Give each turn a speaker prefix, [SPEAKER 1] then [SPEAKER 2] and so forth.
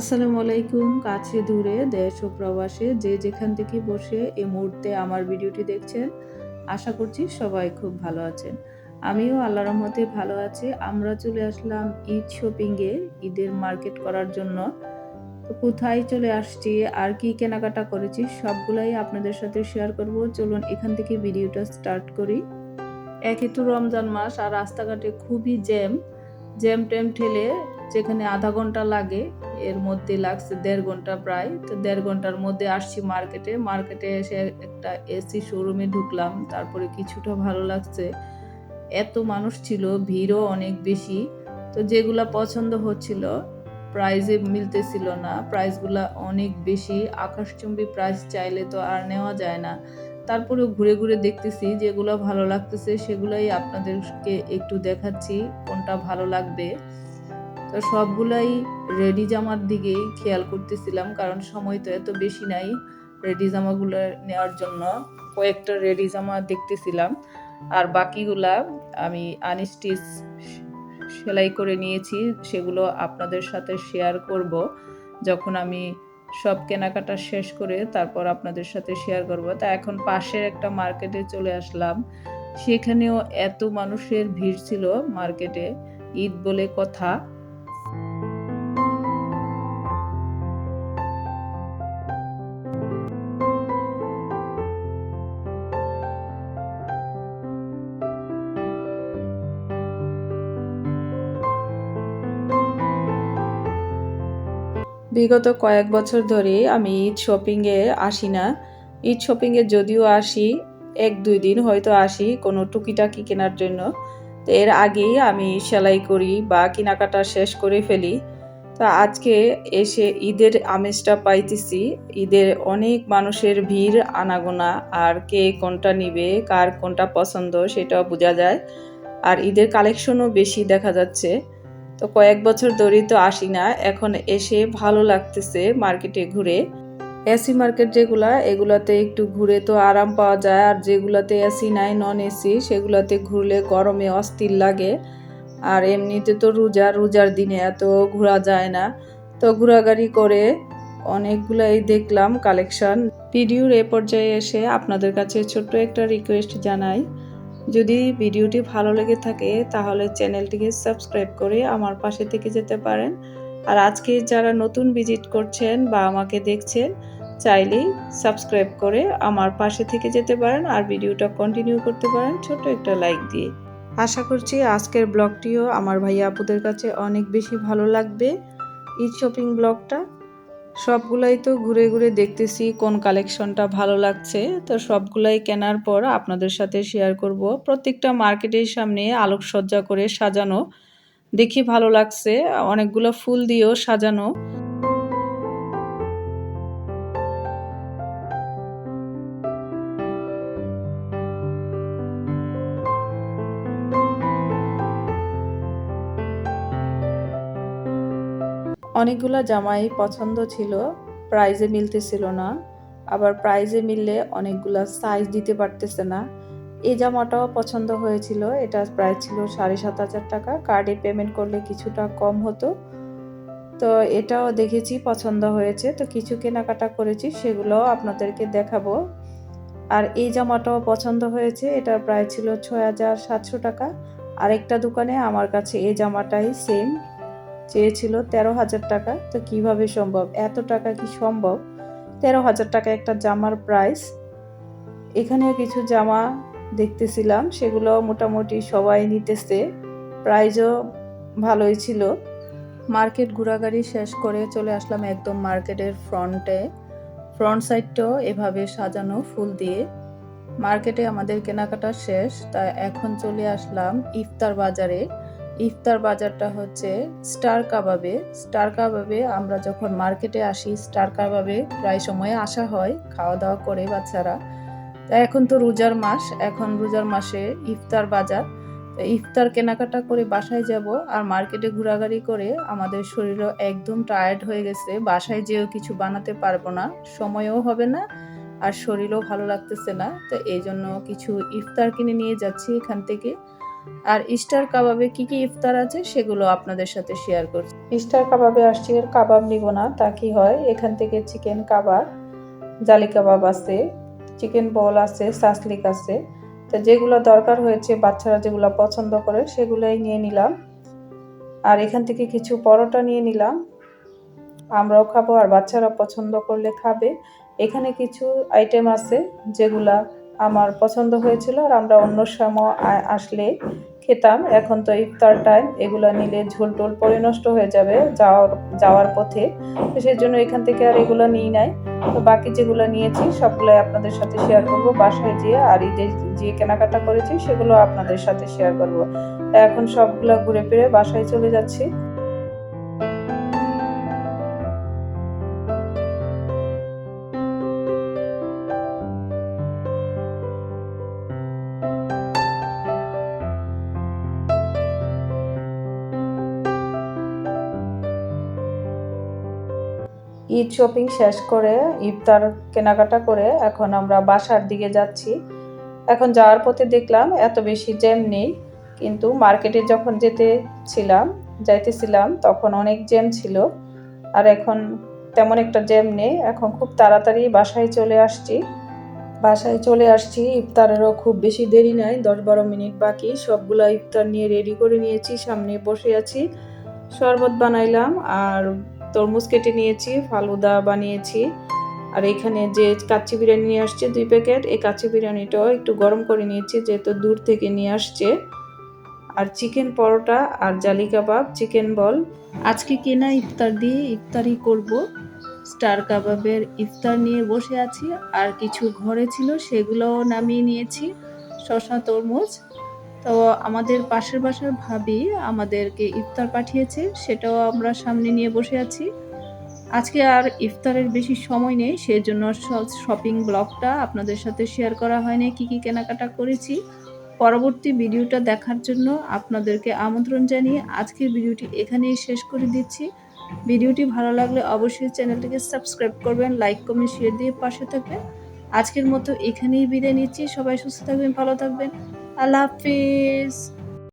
[SPEAKER 1] আসসালামু আলাইকুম, কাছে দূরে, দেশ ও প্রবাসে যে যেখান থেকে বসে এই মুহূর্তে আমার ভিডিওটি দেখছেন, আশা করছি সবাই খুব ভালো আছেন। আমিও আল্লাহ রহমতে ভালো আছি। আমরা চলে আসলাম ঈদ শপিংয়ে, ঈদের মার্কেট করার জন্য। তো কোথায় চলে আসছি, আর কি কেনাকাটা করেছি, সবগুলাই আপনাদের সাথে শেয়ার করব। চলুন এখান থেকে ভিডিওটা স্টার্ট করি। একই তো রমজান মাস, আর রাস্তাঘাটে খুবই জ্যাম। জ্যাম ট্যাম ঠেলে যেখানে আধা ঘণ্টা লাগে এর মধ্যে লাগছে দেড় ঘণ্টা প্রায়। তো দেড় ঘণ্টার মধ্যে আসছি মার্কেটে। মার্কেটে এসে একটা এসি শোরুমে ঢুকলাম। তারপরে কিছুটা ভালো লাগছে। এত মানুষ ছিল, ভিড়ও অনেক বেশি। তো যেগুলা পছন্দ হচ্ছিল প্রাইজে মিলতেছিল না। প্রাইসগুলা অনেক বেশি। আকাশচুম্বী প্রাইস চাইলে তো আর নেওয়া যায় না। তারপরে ঘুরে ঘুরে দেখতেছি, যেগুলো ভালো লাগতেছে সেগুলাই আপনাদেরকে একটু দেখাচ্ছি, কোনটা ভালো লাগবে। তো সবগুলাই রেডি জামার দিকেই খেয়াল করতেছিলাম, কারণ সময় তো এত বেশি নাই রেডি জামাগুলো নেওয়ার জন্য। কয়েকটা রেডি জামা দেখতেছিলাম, আর বাকিগুলা আমি আনস্টিচ সেলাই করে নিয়েছি, সেগুলো আপনাদের সাথে শেয়ার করব। যখন আমি সব কেনাকাটা শেষ করে তারপর আপনাদের সাথে শেয়ার করব। তা এখন পাশের একটা মার্কেটে চলে আসলাম, সেখানেও এত মানুষের ভিড় ছিল মার্কেটে ঈদ বলে কথা। বিগত কয়েক বছর ধরে আমি ঈদ শপিংয়ে আসি না। ঈদ শপিংয়ে যদিও আসি, এক দুই দিন হয়তো আসি কোনো টুকিটাকি কেনার জন্য। তো এর আগেই আমি সেলাই করি বা কেনাকাটা শেষ করে ফেলি। তো আজকে এসে ঈদের আমেজটা পাইতেছি। ঈদের অনেক মানুষের ভিড়, আনাগোনা, আর কে কোনটা নিবে, কার কোনটা পছন্দ সেটাও বোঝা যায়। আর ঈদের কালেকশনও বেশি দেখা যাচ্ছে। তো কয়েক বছর ধরেই তো আসি না। এখন এসে ভালো লাগতেছে মার্কেটে ঘুরে। এসি মার্কেট যেগুলা, এগুলাতে একটু ঘুরে তো আরাম পাওয়া যায়। আর যেগুলাতে এসি নাই নন এসি, সেগুলাতে ঘুরলে গরমে অস্থির লাগে। আর এমনিতে তো রোজা, রোজার দিনে এত ঘোরা যায় না। তো ঘোরাঘুরি করে অনেকগুলাই দেখলাম কালেকশন। ভিডিওর এ পর্যায়ে এসে আপনাদের কাছে ছোট্ট একটা রিকোয়েস্ট জানাই। যদি ভিডিওটি ভালো লেগে থাকে, তাহলে চ্যানেলটিকে সাবস্ক্রাইব করে আমার পাশে থেকে যেতে পারেন। আর আজকে যারা নতুন ভিজিট করছেন বা আমাকে দেখছেন, চাইলেই সাবস্ক্রাইব করে আমার পাশে থেকে যেতে পারেন আর ভিডিওটা কন্টিনিউ করতে পারেন ছোট একটা লাইক দিয়ে। আশা করছি আজকের ব্লগটিও আমার ভাইয়া আপুদের কাছে অনেক বেশি ভালো লাগবে। ঈদ শপিং ব্লগটা সবগুলাই তো ঘুরে ঘুরে দেখতেছি, কোন কালেকশনটা ভালো লাগছে। তো সবগুলাই কেনার পর আপনাদের সাথে শেয়ার করব। প্রত্যেকটা মার্কেটের সামনে আলোকসজ্জা করে সাজানো। দেখি ভালো লাগছে, অনেকগুলো ফুল দিয়েও সাজানো। অনেকগুলো জামাই পছন্দ ছিল প্রাইজে মিলতেছিল না। আবার প্রাইজে মিললে অনেকগুলা সাইজ দিতে পারতেছে না। এই জামাটাও পছন্দ হয়েছিল, এটা প্রাইস ছিল সাড়ে সাত হাজার টাকা। কার্ডে পেমেন্ট করলে কিছুটা কম হতো। তো এটাও দেখেছি পছন্দ হয়েছে। তো কিছু কেনাকাটা করেছি, সেগুলোও আপনাদেরকে দেখাবো। আর এই জামাটাও পছন্দ হয়েছে, এটা প্রাইস ছিল ছয় হাজার সাতশো টাকা। আরেকটা দোকানে আমার কাছে এই জামাটাই সেম চেয়েছিল তেরো হাজার টাকা। তো কীভাবে সম্ভব? এত টাকা কি সম্ভব? তেরো হাজার টাকা একটা জামার প্রাইস এখানেও কিছু জামা দেখতেছিলাম, সেগুলো মোটামুটি সবাই নিতেছে। প্রাইজও ভালোই ছিল। মার্কেট ঘোরাঘুরি শেষ করে চলে আসলাম একদম মার্কেটের ফ্রন্টে ফ্রন্ট সাইডটাও এভাবে সাজানো ফুল দিয়ে। মার্কেটে আমাদের কেনাকাটা শেষ তাই এখন চলে আসলাম ইফতার বাজারে। ইফতার বাজারটা হচ্ছে স্টার কাবাবে। স্টার কাবাবে আমরা যখন মার্কেটে আসি, স্টার কাবাবে প্রায় সময় আসা হয়, খাওয়া দাওয়া করে বাচ্চারা। তা এখন তো রোজার মাস, এখন রোজার মাসে ইফতার বাজার। ইফতার কেনাকাটা করে বাসায় যাব আর মার্কেটে ঘোরাঘুরি করে আমাদের শরীরও একদম টায়ার্ড হয়ে গেছে। বাসায় যেও কিছু বানাতে পারব না, সময়ও হবে না আর শরীরও ভালো লাগতেছে না। তো এই জন্য কিছু ইফতার কিনে নিয়ে যাচ্ছি এখান থেকে। আর ইস্টার কাবাবে কি কি ইফতার আছে সেগুলো আপনাদের সাথে শেয়ার করছি। ইস্টার কাবাবে আসছি এর কাবাব নিব না, তা কি হয়? এখান থেকে চিকেন কাবাব, জালি কাবাব আছে, চিকেন বল আছে সাসলিক আছে। তো যেগুলো দরকার হয়েছে, বাচ্চারা যেগুলো পছন্দ করে সেগুলোই নিয়ে নিলাম। আর এখান থেকে কিছু পরোটা নিয়ে নিলাম। আমরাও খাব আর বাচ্চারা পছন্দ করলে খাবে। এখানে কিছু আইটেম আছে যেগুলা আমার পছন্দ হয়েছিল আর আমরা অন্য সময় আসলে খেতাম। এখন তো ইফতার টাইম এগুলো নিলে ঝোল টোল পরে নষ্ট হয়ে যাবে যাওয়ার যাওয়ার পথে। তো সেই জন্য এখান থেকে আর এগুলো নিই নাই। তো বাকি যেগুলো নিয়েছি, সবগুলোই আপনাদের সাথে শেয়ার করব। বাসায় যেয়ে আর ঈদে যে কেনাকাটা করেছি, সেগুলো আপনাদের সাথে শেয়ার করব। এখন সবগুলো ঘুরে ফিরে বাসায় চলে যাচ্ছি। ঈদ শপিং শেষ করে, ইফতার কেনাকাটা করে এখন আমরা বাসার দিকে যাচ্ছি। এখন যাওয়ার পথে দেখলাম এত বেশি জ্যাম নেই, কিন্তু মার্কেটে যখন যেতে ছিলাম, যাইতেছিলাম, তখন অনেক জ্যাম ছিল। আর এখন তেমন একটা জ্যাম নেই, এখন খুব তাড়াতাড়ি বাসায় চলে আসছি। বাসায় চলে আসছি, ইফতারেরও খুব বেশি দেরি নাই দশ বারো মিনিট বাকি, সবগুলা ইফতার নিয়ে রেডি করে নিয়েছি, সামনে বসে আছি। শরবত বানাইলাম আর তরমুজ কেটে নিয়েছি, ফালুদা বানিয়েছি। আর এখানে যে কাচ্চি বিরিয়ানি নিয়ে আসছে দুই প্যাকেট, এই কাচ্চি বিরিয়ানিটাও একটু গরম করে নিয়েছি, যেহেতু দূর থেকে নিয়ে আসছে। আর চিকেন পরোটা আর জালি কাবাব, চিকেন বল। আজকে কেনা ইফতার দিয়ে ইফতারি করব। স্টার কাবাবের ইফতার নিয়ে বসে আছি। আর কিছু ঘরে ছিল সেগুলোও নামিয়ে নিয়েছি। শশা তরমুজ তো আমাদের পাশের বাসার ভাবি আমাদেরকে ইফতার পাঠিয়েছে, সেটাও আমরা সামনে নিয়ে বসে আছি। আজকে আর ইফতারের বেশি সময় নেই, সেজন্য শপিং ব্লগটা আপনাদের সাথে শেয়ার করা হয়নি, কি কি কেনাকাটা করেছি। পরবর্তী ভিডিওটা দেখার জন্য আপনাদেরকে আমন্ত্রণ জানিয়ে আজকের ভিডিওটি এখানেই শেষ করে দিচ্ছি। ভিডিওটি ভালো লাগলে অবশ্যই চ্যানেলটিকে সাবস্ক্রাইব করবেন, লাইক, কমেন্ট শেয়ার দিয়ে পাশে থাকবেন। আজকের মতো এখানেই বিদায় নিচ্ছি, সবাই সুস্থ থাকবেন, ভালো থাকবেন। আল্লাহ হাফিজ।